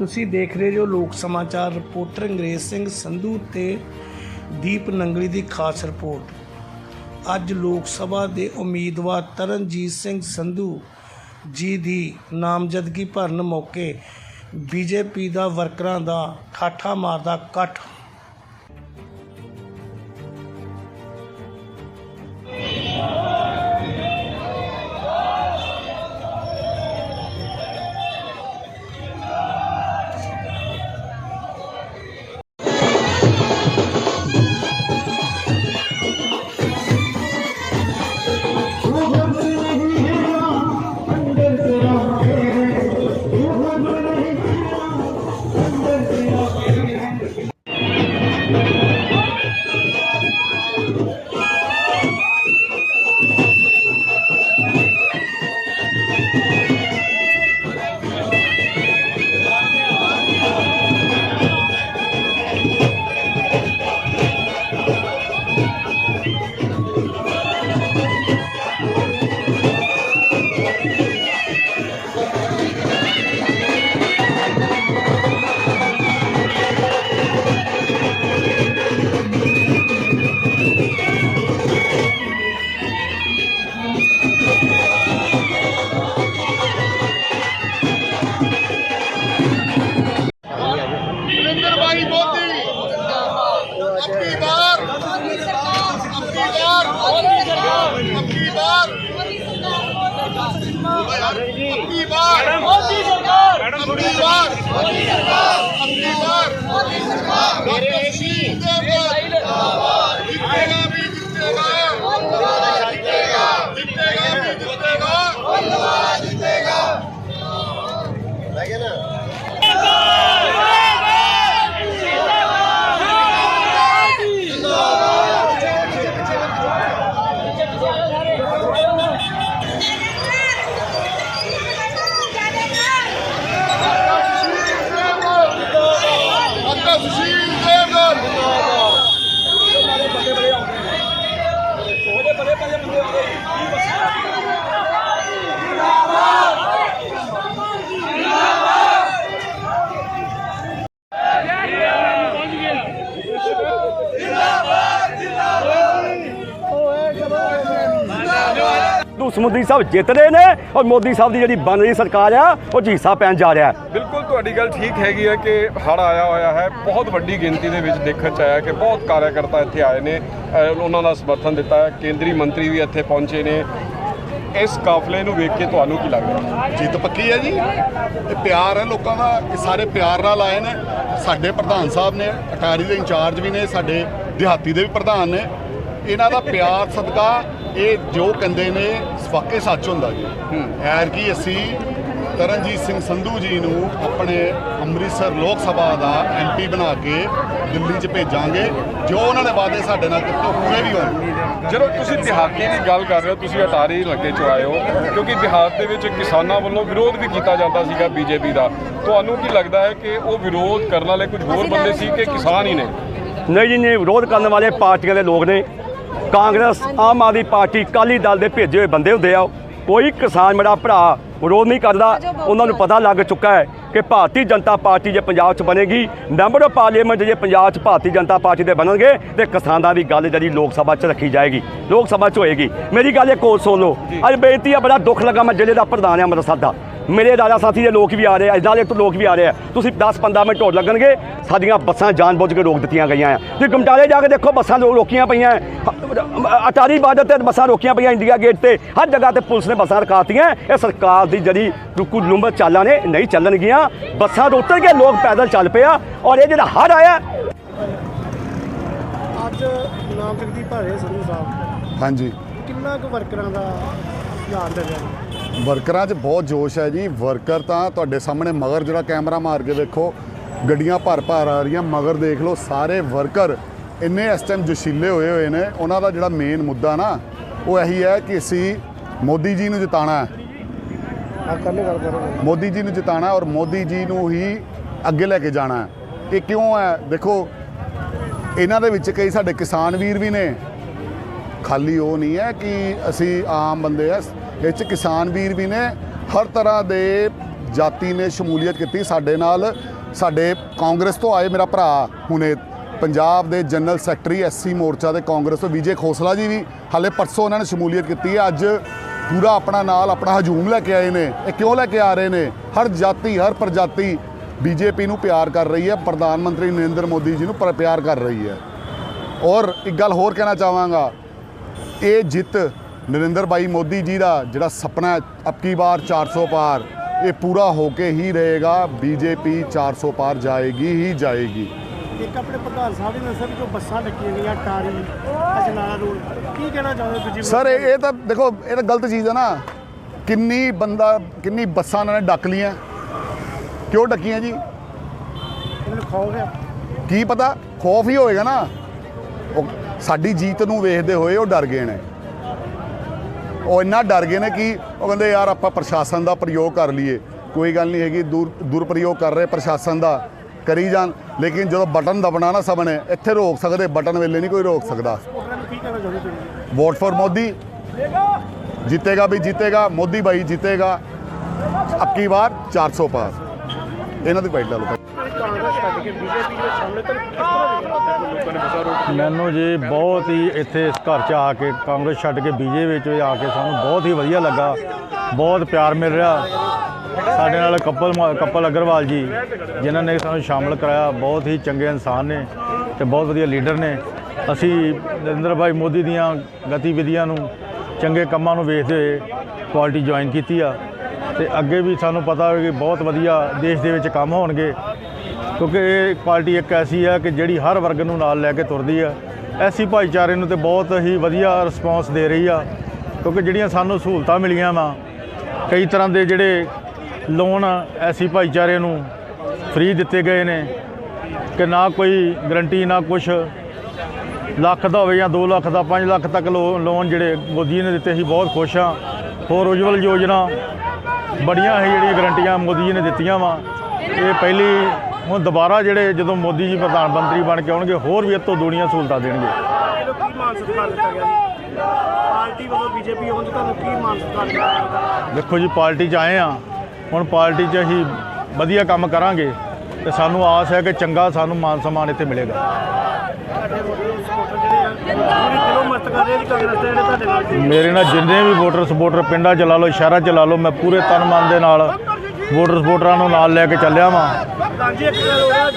ਤੁਸੀਂ ਦੇਖ ਰਹੇ ਹੋ ਲੋਕ ਸਮਾਚਾਰ ਰਿਪੋਰਟਰ ਅੰਗਰੇਜ਼ ਸਿੰਘ ਸੰਧੂ ਤੇ ਦੀਪ ਨੰਗਲੀ ਦੀ ਖਾਸ ਰਿਪੋਰਟ। ਅੱਜ ਲੋਕ ਸਭਾ ਦੇ ਉਮੀਦਵਾਰ ਤਰਨਜੀਤ ਸਿੰਘ ਸੰਧੂ ਜੀ ਦੀ ਨਾਮਜ਼ਦਗੀ ਭਰਨ ਮੌਕੇ ਬੀਜੇਪੀ ਦਾ ਵਰਕਰਾਂ ਦਾ ਠਾਠਾ ਮਾਰਦਾ ਇਕੱਠ ਸਰਕਾਰ ਅਗਲੀ ਵਾਰ ਮੋਦੀ ਸਰਕਾਰ ਮੈਡਮ ਥੋੜੀ ਵਾਰ ਮੋਦੀ ਸਰਕਾਰ ਅਗਲੀ ਵਾਰ ਮੋਦੀ ਸਰਕਾਰ। ਮੇਰੇ ਏਸੀ ਸਮੁੰਦਰੀ ਸਾਹਿਬ ਜਿੱਤ ਰਹੇ ਨੇ ਔਰ ਮੋਦੀ ਸਾਹਿਬ ਦੀ ਜਿਹੜੀ ਬਣ ਰਹੀ ਸਰਕਾਰ ਆ ਉਹ ਝੀਸਾ ਪੈਣ ਜਾ ਰਿਹਾ ਹੈ। ਬਿਲਕੁਲ ਤੁਹਾਡੀ ਗੱਲ ਠੀਕ ਹੈਗੀ ਹੈ ਕਿ ਹੜ ਆਇਆ ਹੋਇਆ ਹੈ। ਬਹੁਤ ਵੱਡੀ ਗਿਣਤੀ ਦੇ ਵਿੱਚ ਦੇਖਣ ਚ ਆਇਆ ਕਿ ਬਹੁਤ ਕਾਰਜਕਰਤਾ ਇੱਥੇ ਆਏ ਨੇ। ਉਹਨਾਂ ਦਾ ਸਮਰਥਨ ਦਿੱਤਾ ਹੈ। ਕੇਂਦਰੀ ਮੰਤਰੀ ਵੀ ਇੱਥੇ ਪਹੁੰਚੇ ਨੇ। ਇਸ ਕਾਫਲੇ ਨੂੰ ਵੇਖ ਕੇ ਤੁਹਾਨੂੰ ਕੀ ਲੱਗ ਰਿਹਾ ਜਿੱਤ ਪੱਕੀ ਹੈ ਜੀ। ਇਹ ਪਿਆਰ ਹੈ ਲੋਕਾਂ ਦਾ। ਇਹ ਸਾਰੇ ਪਿਆਰ ਨਾਲ ਆਏ ਨੇ। ਸਾਡੇ ਪ੍ਰਧਾਨ ਸਾਹਿਬ ਨੇ ਅਟਾਰੀ ਦੇ ਇੰਚਾਰਜ ਵੀ ਨੇ ਸਾਡੇ ਦਿਹਾਤੀ ਦੇ ਵੀ ਪ੍ਰਧਾਨ ਨੇ। ਇਹਨਾਂ ਦਾ ਪਿਆਰ ਸਦਕਾ ਇਹ ਜੋ ਕਹਿੰਦੇ ਨੇ ਵਾਕਈ ਸੱਚ ਹੁੰਦਾ ਜੀ। ਐਰ ਕੀ ਅਸੀਂ ਤਰਨਜੀਤ ਸਿੰਘ ਸੰਧੂ ਜੀ ਨੂੰ ਆਪਣੇ ਅੰਮ੍ਰਿਤਸਰ ਲੋਕ ਸਭਾ ਦਾ ਐਮਪੀ ਬਣਾ ਕੇ ਦਿੱਲੀ 'ਚ ਭੇਜਾਂਗੇ। ਜੋ ਉਹਨਾਂ ਨੇ ਵਾਅਦੇ ਸਾਡੇ ਨਾਲ ਕੀਤੇ ਪੂਰੇ ਵੀ ਹੋਣਗੇ। ਜਦੋਂ ਤੁਸੀਂ ਦਿਹਾਤੀ ਦੀ ਗੱਲ ਕਰ ਰਹੇ ਹੋ ਤੁਸੀਂ ਅਟਾਰੀ ਇਲਾਕੇ ਚੋਂ ਆਏ ਹੋ ਕਿਉਂਕਿ ਦਿਹਾਤ ਦੇ ਵਿੱਚ ਕਿਸਾਨਾਂ ਵੱਲੋਂ ਵਿਰੋਧ ਵੀ ਕੀਤਾ ਜਾਂਦਾ ਸੀਗਾ ਬੀਜੇਪੀ ਦਾ। ਤੁਹਾਨੂੰ ਕੀ ਲੱਗਦਾ ਹੈ ਕਿ ਉਹ ਵਿਰੋਧ ਕਰਨ ਵਾਲੇ ਕੁਝ ਹੋਰ ਬੰਦੇ ਸੀ ਕਿ ਕਿਸਾਨ ਹੀ ਨੇ? ਨਹੀਂ ਜੀ ਨਹੀਂ ਵਿਰੋਧ ਕਰਨ ਵਾਲੇ ਪਾਰਟੀਆਂ ਦੇ ਲੋਕ ਨੇ। ਕਾਂਗਰਸ ਆਮ ਆਦਮੀ ਪਾਰਟੀ ਕਾਲੀ ਦਲ ਦੇ ਭੇਜੇ ਹੋਏ ਬੰਦੇ ਹੁੰਦੇ ਆ। ਕੋਈ ਕਿਸਾਨ ਮੇਰਾ ਭਰਾ ਵਿਰੋਧ ਨਹੀਂ ਕਰਦਾ। ਉਹਨਾਂ ਨੂੰ ਪਤਾ ਲੱਗ ਚੁੱਕਾ ਹੈ ਕਿ ਭਾਰਤੀ ਜਨਤਾ ਪਾਰਟੀ ਜੇ ਪੰਜਾਬ 'ਚ ਬਣੇਗੀ ਮੈਂਬਰ ਆਫ ਪਾਰਲੀਮੈਂਟ ਜੇ ਪੰਜਾਬ 'ਚ ਭਾਰਤੀ ਜਨਤਾ ਪਾਰਟੀ ਦੇ ਬਣਨਗੇ ਤੇ ਕਿਸਾਨਾਂ ਦੀ ਗੱਲ ਜਿਹੜੀ ਲੋਕ ਸਭਾ 'ਚ ਰੱਖੀ ਜਾਏਗੀ ਲੋਕ ਸਭਾ 'ਚ ਹੋਏਗੀ। ਮੇਰੀ ਗੱਲ ਇੱਕ ਹੋਰ ਸੁਣ ਲਓ। ਅੱਜ ਬੇਨਤੀ ਆ ਬੜਾ ਦੁੱਖ ਲੱਗਾ ਮੈਂ ਜ਼ਿਲ੍ਹੇ ਦਾ ਪ੍ਰਧਾਨ ਆ ਅੰਮ੍ਰਿਤਸਰ ਦਾ। ਮੇਰੇ ਦਾਦਾ ਸਾਥੀ ਦੇ ਲੋਕ ਵੀ ਆ ਰਹੇ ਆ ਇਦਾਂ ਦੇ ਤੋਂ ਲੋਕ ਵੀ ਆ ਰਹੇ ਆ। ਤੁਸੀਂ 10-15 ਮਿੰਟ ਹੋਰ ਲੱਗਣਗੇ ਸਾਡੀਆਂ ਬੱਸਾਂ ਜਾਣਬੁੱਝ ਕੇ ਰੋਕ ਦਿੱਤੀਆਂ ਗਈਆਂ ਆ। ਤੁਸੀਂ ਗਮਟਾਲੇ ਜਾ ਕੇ ਦੇਖੋ ਬੱਸਾਂ ਰੋਕੀਆਂ ਪਈਆਂ। ਅਟਾਰੀ ਬਾਰਡਰ ਤੇ ਬੱਸਾਂ ਰੋਕੀਆਂ ਪਈਆਂ ਇੰਡੀਆ ਗੇਟ ਤੇ। ਹਰ ਜਗ੍ਹਾ ਤੇ ਪੁਲਿਸ ਨੇ ਬੱਸਾਂ ਰਕਾਤੀਆਂ ਇਹ ਸਰਕਾਰ ਦੀ ਜਿਹੜੀ ਰੁਕੂ ਲੰਬਰ ਚਾਲਾਂ ਨੇ ਨਹੀਂ ਚੱਲਣਗੀਆਂ। ਬੱਸਾਂ ਤੋਂ ਉਤਰ ਕੇ ਲੋਕ ਪੈਦਲ ਚੱਲ ਪਿਆ ਔਰ ਇਹ ਜਿਹੜਾ ਹੜ ਆਇਆ ਅੱਜ ਨਾਮਜ਼ਦਗੀ ਭਰ ਰਹੇ ਸੰਧੂ ਸਾਹਿਬ। ਹਾਂਜੀ। ਕਿੰਨਾ ਕੁ ਵਰਕਰਾਂ ਦਾ ਧਿਆਨ ਦੇ ਰਿਹਾ ਵਰਕਰਾਂ 'ਚ ਬਹੁਤ ਜੋਸ਼ ਹੈ ਜੀ। ਵਰਕਰ ਤਾਂ ਤੁਹਾਡੇ ਸਾਹਮਣੇ ਮਗਰ ਜਿਹੜਾ ਕੈਮਰਾ ਮਾਰ ਕੇ ਵੇਖੋ ਗੱਡੀਆਂ ਭਰ ਭਰ ਆ ਰਹੀਆਂ ਮਗਰ ਦੇਖ ਲਓ ਸਾਰੇ ਵਰਕਰ ਇੰਨੇ ਇਸ ਟਾਈਮ ਜੋਸ਼ੀਲੇ ਹੋਏ ਹੋਏ ਨੇ। ਉਹਨਾਂ ਦਾ ਜਿਹੜਾ ਮੇਨ ਮੁੱਦਾ ਨਾ ਉਹ ਇਹੀ ਹੈ ਕਿ ਅਸੀਂ ਮੋਦੀ ਜੀ ਨੂੰ ਜਿਤਾਣਾ ਹੈ। ਮੋਦੀ ਜੀ ਨੂੰ ਜਿਤਾਣਾ ਔਰ ਮੋਦੀ ਜੀ ਨੂੰ ਹੀ ਅੱਗੇ ਲੈ ਕੇ ਜਾਣਾ ਹੈ। ਇਹ ਕਿਉਂ ਹੈ? ਦੇਖੋ ਇਹਨਾਂ ਦੇ ਵਿੱਚ ਕਈ ਸਾਡੇ ਕਿਸਾਨ ਵੀਰ ਵੀ ਨੇ। ਖਾਲੀ ਉਹ ਨਹੀਂ ਹੈ ਕਿ ਅਸੀਂ ਆਮ ਬੰਦੇ ਆ ਇਹ 'ਚ ਕਿਸਾਨ ਵੀਰ ਵੀ ਨੇ, ਹਰ ਤਰ੍ਹਾਂ ਦੇ ਜਾਤੀ ਨੇ ਸ਼ਮੂਲੀਅਤ ਕੀਤੀ ਸਾਡੇ ਨਾਲ। ਸਾਡੇ ਕਾਂਗਰਸ ਤੋਂ ਆਏ ਮੇਰਾ ਭਰਾ ਹੁਣੇ, ਪੰਜਾਬ ਦੇ ਜਨਰਲ ਸੈਕਟਰੀ ਐਸਸੀ ਮੋਰਚਾ ਦੇ ਕਾਂਗਰਸ ਤੋਂ ਵਿਜੇ ਖੋਸਲਾ ਜੀ ਵੀ, ਹਾਲੇ ਪਰਸੋਂ ਉਹਨਾਂ ਨੇ ਸ਼ਮੂਲੀਅਤ ਕੀਤੀ ਹੈ। ਅੱਜ ਪੂਰਾ ਆਪਣਾ ਨਾਲ, ਆਪਣਾ ਹਜੂਮ ਲੈ ਕੇ ਆਏ ਨੇ। ਇਹ ਕਿਉਂ ਲੈ ਕੇ ਆ ਰਹੇ ਨੇ? ਹਰ ਜਾਤੀ, ਹਰ ਪ੍ਰਜਾਤੀ ਬੀਜੇਪੀ ਨੂੰ ਪਿਆਰ ਕਰ ਰਹੀ ਹੈ, ਪ੍ਰਧਾਨ ਮੰਤਰੀ ਨਰਿੰਦਰ ਮੋਦੀ ਜੀ ਨੂੰ ਪਰ- ਪਿਆਰ ਕਰ ਰਹੀ ਹੈ। ਔਰ ਇੱਕ ਗੱਲ ਹੋਰ ਕਹਿਣਾ ਚਾਹਾਂਗਾ, ਇਹ ਜਿੱਤ ਨਰਿੰਦਰ ਭਾਈ ਮੋਦੀ ਜੀ ਦਾ ਜਿਹੜਾ ਸੁਪਨਾ ਹੈ ਅਬਕੀ ਵਾਰ 400 ਪਾਰ ਇਹ ਪੂਰਾ ਹੋ ਕੇ ਹੀ ਰਹੇਗਾ। ਬੀਜੇਪੀ 400 ਪਾਰ ਜਾਏਗੀ ਹੀ ਜਾਏਗੀ। ਇੱਕ ਆਪਣੇ ਪ੍ਰਧਾਨ ਸਾਹਿਬ ਨੇ ਵੀ ਜੋ ਬੱਸਾਂ ਲੱਗੀਆਂ ਗਈਆਂ ਟਾਰੀ ਅਜਨਾਲਾ ਰੋਡ ਕੀ ਕਹਿਣਾ ਚਾਹੁੰਦੇ ਹੋ ਤੁਸੀਂ? ਸਰ ਇਹ ਤਾਂ ਦੇਖੋ ਇਹ ਤਾਂ ਗਲਤ ਚੀਜ਼ ਹੈ ਨਾ। ਕਿੰਨੀ ਬੰਦਾ ਕਿੰਨੀ ਬੱਸਾਂ ਨੇ ਡੱਕ ਲੀਆਂ ਕਿਉਂ ਡੱਕੀਆਂ ਜੀ? ਇਹਨੂੰ ਖਾਓਗੇ ਕੀ ਪਤਾ? ਖੌਫ ਹੀ ਹੋਏਗਾ ਨਾ। ਸਾਡੀ ਜੀਤ ਨੂੰ ਵੇਖਦੇ ਹੋਏ ਉਹ ਡਰ ਗਏ ਨੇ। ਉਹ ਇੰਨਾ ਡਰ ਗਏ ਨੇ ਕਿ ਉਹ ਕਹਿੰਦੇ, ਯਾਰ ਆਪਾਂ ਪ੍ਰਸ਼ਾਸਨ ਦਾ ਪ੍ਰਯੋਗ ਕਰ ਲਈਏ। ਕੋਈ ਗੱਲ ਨਹੀਂ ਹੈਗੀ, ਦੂਰ, ਦੁਰਪ੍ਰਯੋਗ ਕਰ ਰਹੇ ਪ੍ਰਸ਼ਾਸਨ ਦਾ, ਕਰੀ ਜਾਣ। ਲੇਕਿਨ ਜਦੋਂ ਬਟਨ ਦਬਣਾ ਨਾ ਸਭ ਨੇ, ਇੱਥੇ ਰੋਕ ਸਕਦੇ, ਬਟਨ ਵੇਲੇ ਨਹੀਂ ਕੋਈ ਰੋਕ ਸਕਦਾ। Vote for Modi. ਜਿੱਤੇਗਾ ਵੀ ਜਿੱਤੇਗਾ, ਮੋਦੀ ਭਾਈ ਜਿੱਤੇਗਾ। ਅੱਕੀ ਵਾਰ 400 ਪਾਸ ਇਹਨਾਂ ਦੀ ਫਾਈਟ ਲਾ ਲਓ ਮੈਨੂੰ ਜੀ ਬਹੁਤ ਹੀ ਇੱਥੇ ਇਸ ਘਰ 'ਚ ਆ ਕੇ ਕਾਂਗਰਸ ਛੱਡ ਕੇ ਬੀਜੇ ਵਿੱਚ ਆ ਕੇ ਸਾਨੂੰ ਬਹੁਤ ਹੀ ਵਧੀਆ ਲੱਗਾ। ਬਹੁਤ ਪਿਆਰ ਮਿਲ ਰਿਹਾ। ਸਾਡੇ ਨਾਲ ਕਪਲ ਕਪਲ ਅਗਰਵਾਲ ਜੀ, ਜਿਨ੍ਹਾਂ ਨੇ ਸਾਨੂੰ ਸ਼ਾਮਲ ਕਰਾਇਆ। ਬਹੁਤ ਹੀ ਚੰਗੇ ਇਨਸਾਨ ਨੇ ਤੇ ਬਹੁਤ ਵਧੀਆ ਲੀਡਰ ਨੇ। ਅਸੀਂ ਨਰਿੰਦਰ ਭਾਈ ਮੋਦੀ ਦੀਆਂ ਗਤੀਵਿਧੀਆਂ ਨੂੰ, ਚੰਗੇ ਕੰਮਾਂ ਨੂੰ ਵੇਖਦੇ ਹੋਏ ਪਾਰਟੀ ਜੁਆਇਨ ਕੀਤੀ ਆ। ਤੇ ਅੱਗੇ ਵੀ ਸਾਨੂੰ ਪਤਾ ਹੈ ਕਿ ਬਹੁਤ ਵਧੀਆ ਦੇਸ਼ ਦੇ ਵਿੱਚ ਕੰਮ ਹੋਣਗੇ। ਕਿਉਂਕਿ ਇਹ ਪਾਰਟੀ ਇੱਕ ਐਸੀ ਹੈ ਕਿ ਜਿਹੜੀ ਹਰ ਵਰਗ ਨੂੰ ਨਾਲ ਲੈ ਕੇ ਤੁਰਦੀ ਹੈ ਐਸੀ ਭਾਈਚਾਰੇ ਨੂੰ ਤੇ ਬਹੁਤ ਹੀ ਵਧੀਆ ਰਿਸਪੌਂਸ ਦੇ ਰਹੀ ਆ। ਕਿਉਂਕਿ ਜਿਹੜੀਆਂ ਸਾਨੂੰ ਸਹੂਲਤਾਂ ਮਿਲੀਆਂ ਵਾ, ਕਈ ਤਰ੍ਹਾਂ ਦੇ ਜਿਹੜੇ ਲੋਨ ਐਸੀ ਭਾਈਚਾਰੇ ਨੂੰ ਫ੍ਰੀ ਦਿੱਤੇ ਗਏ ਨੇ ਕਿ ਨਾ ਕੋਈ ਗਰੰਟੀ ਨਾ ਕੁਛ। ਲੱਖ ਦਾ ਹੋਵੇ ਜਾਂ 2 ਲੱਖ ਦਾ 5 ਲੱਖ ਤੱਕ ਲੋਨ ਜਿਹੜੇ ਮੋਦੀ ਨੇ ਦਿੱਤੇ ਸੀ, ਬਹੁਤ ਖੁਸ਼ ਹਾਂ ਹੋਰ ਉਜਵਲ ਯੋਜਨਾ, ਬੜੀਆਂ ਹੀ ਜਿਹੜੀਆਂ ਗਰੰਟੀਆਂ ਮੋਦੀ ਜੀ ਨੇ ਦਿੱਤੀਆਂ ਵਾ। ਇਹ ਪਹਿਲੀ ਹੁਣ ਦੁਬਾਰਾ ਜਿਹੜੇ ਜਦੋਂ ਮੋਦੀ ਜੀ ਪ੍ਰਧਾਨ ਮੰਤਰੀ ਬਣ ਕੇ ਆਉਣਗੇ ਹੋਰ ਵੀ ਇਹ ਤੋਂ ਦੁਨੀਆ ਸਹੂਲਤਾਂ ਦੇਣਗੇ। ਇਹਨੂੰ ਕੀ ਮਾਨ ਸਤਿਕਾਰ ਦਿੱਤਾ ਗਿਆ ਜੀ। ਪਾਰਟੀ ਵੱਲੋਂ ਬੀਜੇਪੀ ਵੱਲੋਂ ਤੁਹਾਨੂੰ ਕੀ ਮਾਨ ਸਤਿਕਾਰ ਦਿੱਤਾ ਗਿਆ। ਦੇਖੋ ਜੀ ਪਾਰਟੀ 'ਚ ਆਏ ਆ। ਹੁਣ ਪਾਰਟੀ 'ਚ ਅਸੀਂ ਵਧੀਆ ਕੰਮ ਕਰਾਂਗੇ ਤੇ ਸਾਨੂੰ ਆਸ ਹੈ ਕਿ ਚੰਗਾ ਸਾਨੂੰ ਮਾਨ ਸਨਮਾਨ ਇੱਥੇ ਮਿਲੇਗਾ। ਮੇਰੇ ਨਾਲ ਜਿੰਨੇ ਵੀ ਵੋਟਰ ਸਪੋਰਟਰ ਪਿੰਡਾਂ 'ਚ ਲਾ ਲਓ ਸ਼ਹਿਰਾਂ 'ਚ ਲਾ ਲਓ ਮੈਂ ਪੂਰੇ ਤਨ ਮਨ ਦੇ ਨਾਲ ਵੋਟਰ ਸਪੋਰਟਰਾਂ ਨੂੰ ਨਾਲ ਲੈ ਕੇ ਚੱਲਿਆ ਵਾਂ। ਪ੍ਰਧਾਨ ਜੀ ਇੱਕ ਗੱਲ ਹੋਰ ਆ